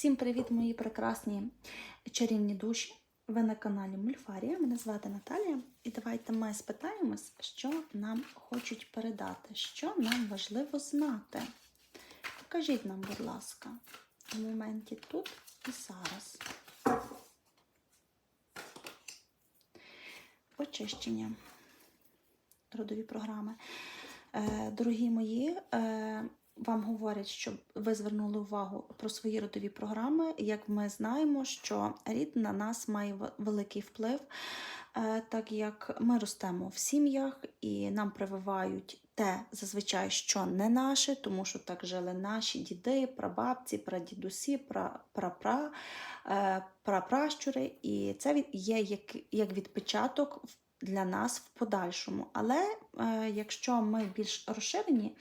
Всім привіт, мої прекрасні чарівні душі. Ви на каналі Мульфарія. Мене звати Наталія. І давайте ми спитаємось, що нам хочуть передати, що нам важливо знати. Покажіть нам, будь ласка, в моменті тут і зараз. Очищення. Родові програми. Е, Дорогі мої, е, вам говорять, щоб ви звернули увагу про свої родові програми. Як ми знаємо, що рід на нас має великий вплив, е, так як ми ростемо в сім'ях і нам прививають те, зазвичай, що не наше, тому що так жили наші діди, прабабці, прадідусі, прапра, е, прапращури. І це є як відпечаток в- для нас в подальшому. Але е, якщо ми більш розширені,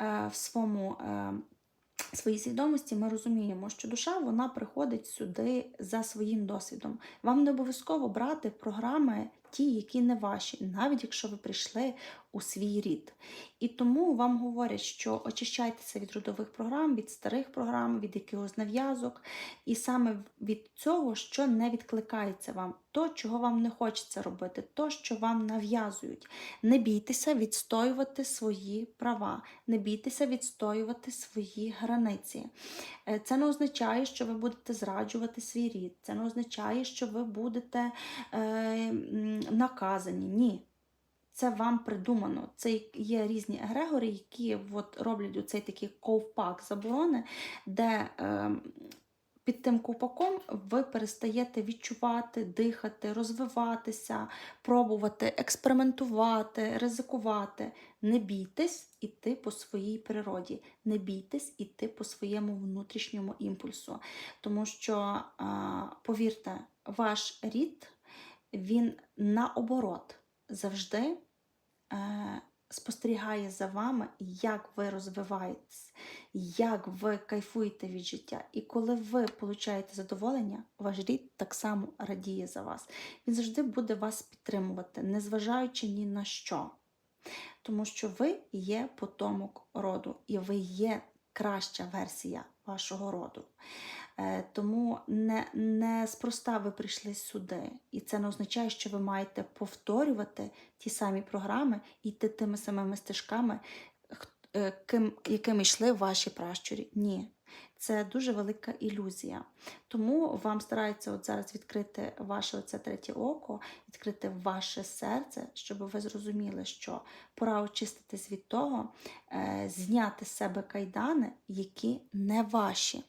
е, в своєму е, своїй свідомості ми розуміємо, що душа вона приходить сюди за своїм досвідом. Вам не обов'язково брати програми ті, які не ваші, навіть якщо ви прийшли у свій рід. І тому вам говорять, що очищайтеся від родових програм, від старих програм, від якихось нав'язок, і саме від цього, що не відкликається вам, то, чого вам не хочеться робити, то, що вам нав'язують. Не бійтеся відстоювати свої права, не бійтеся відстоювати свої границі. Е, Це не означає, що ви будете зраджувати свій рід, це не означає, що ви будете е, наказані. Ні. Це вам придумано. Це є різні егрегори, які от роблять оцей такий ковпак заборони, де е, під тим ковпаком ви перестаєте відчувати, дихати, розвиватися, пробувати, експериментувати, ризикувати. Не бійтесь іти по своїй природі, не бійтесь іти по своєму внутрішньому імпульсу. Тому що, а, повірте, ваш рід, він наоборот завжди е, спостерігає за вами, як ви розвиваєтесь, як ви кайфуєте від життя. І коли ви получаєте задоволення, ваш рід так само радіє за вас. Він завжди буде вас підтримувати, незважаючи ні на що. Тому що ви є потомок роду, і ви є краща версія вашого роду. Е, Тому не, не спроста ви прийшли сюди. І це не означає, що ви маєте повторювати ті самі програми і йти тими самими стежками, е, ким, якими йшли ваші пращурі. Ні. Це дуже велика ілюзія. Тому вам стараються от зараз відкрити ваше оце третє око, відкрити ваше серце, щоб ви зрозуміли, що пора очиститись від того, е, зняти з себе кайдани, які не ваші.